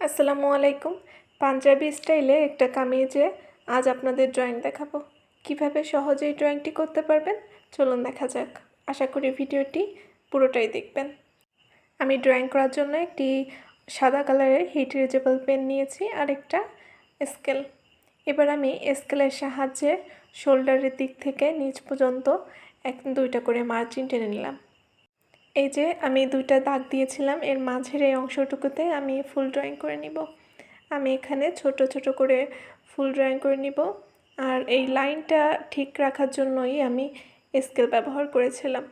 আসসালামু আলাইকুম। পাঞ্জাবি স্টাইলে একটা কামিজে আজ আপনাদের ড্রয়িং দেখাবো। কীভাবে সহজেই ড্রয়িংটি করতে পারবেন? চলুন দেখা যাক। আশা করি ভিডিওটি পুরোটাই দেখবেন। আমি ড্রয়িং করার জন্য একটি সাদা কালারের হিট রিজেবল পেন নিয়েছি আর একটা স্কেল। এবার আমি স্কেলের সাহায্যে শোল্ডারের দিক থেকে নিচ পর্যন্ত এক দুইটা করে মার্জিন টেনে নিলাম। এই যে আমি দুইটা দাগ দিয়েছিলাম, এর মাঝের এই অংশটুকুতে আমি ফুল ড্রয়িং করে নিব। আমি এখানে ছোট ছোট করে ফুল ড্রয়িং করে নিব। আর এই লাইনটা ঠিক রাখার জন্যই আমি স্কেল ব্যবহার করেছিলাম।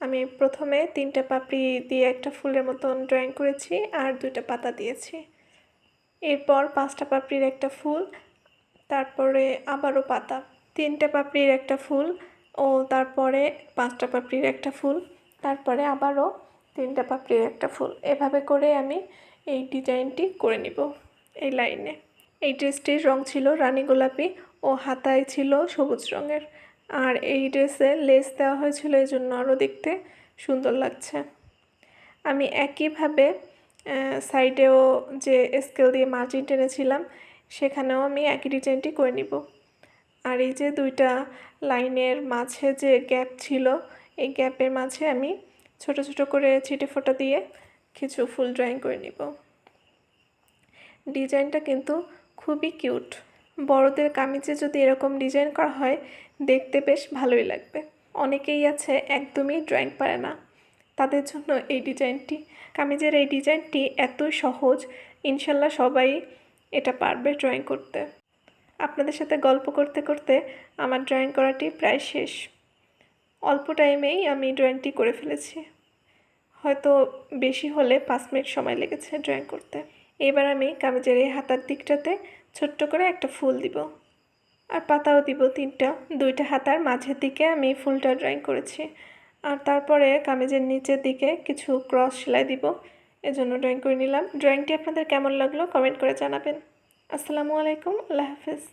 আমি প্রথমে তিনটা পাপড়ি দিয়ে একটা ফুলের মতন ড্রয়িং করেছি আর দুইটা পাতা দিয়েছি। এরপর পাঁচটা পাপড়ির একটা ফুল, তারপরে আবারও পাতা। তিনটে পাপড়ির একটা ফুল ও তারপরে পাঁচটা পাপড়ির একটা ফুল। তারপরে আবারও তিনটা পাপড়ির একটা ফুল। এভাবে করে আমি এই ডিজাইনটি করে নিব এই লাইনে। এই ড্রেসটির রং ছিল রানী গোলাপি ও হাতায় ছিল সবুজ রঙের। আর এই ড্রেসে লেস দেওয়া হয়েছিল, এই জন্য আরও দেখতে সুন্দর লাগছে। আমি একইভাবে সাইডেও যে স্কেল দিয়ে মার্জিন টেনেছিলাম, সেখানেও আমি একই ডিজাইনটি করে নিব। আর এই যে দুইটা লাইনের মাঝে যে গ্যাপ ছিল এই গ্যাপের মাঝে আমি ছোট ছোট করে ছিটে ফোটা দিয়ে কিছু ফুল ড্রয়িং করে নিব। ডিজাইনটা কিন্তু খুবই কিউট। বড়দের কামিজে যদি এরকম ডিজাইন করা হয়, দেখতে বেশ ভালোই লাগবে। অনেকেই আছে একদমই ড্রয়িং পারে না। তাদের জন্য এই ডিজাইনটি, কামিজের এই ডিজাইনটি এতই সহজ, ইনশাল্লাহ সবাই এটা পারবে ড্রয়িং করতে। আপনাদের সাথে গল্প করতে করতে আমার ড্রয়িং করাটি প্রায় শেষ। অল্প টাইমেই আমি ড্রয়িংটি করে ফেলেছি। হয়তো বেশি হলে পাঁচ মিনিট সময় লেগেছে ড্রয়িং করতে। এবার আমি কামিজের এই হাতার দিকটাতে ছোট্ট করে একটা ফুল দিব। আর পাতাও দিব তিনটা। দুইটা হাতার মাঝের দিকে আমি ফুলটা ড্রয়িং করেছি। আর তারপরে কামিজের নিচের দিকে কিছু ক্রস সেলাই দিব। এজন্য ড্রয়িং করে নিলাম। ড্রয়িংটি আপনাদের কেমন লাগল কমেন্ট করে জানাবেন। আসসালামু আলাইকুম। আল্লাহ হাফেজ।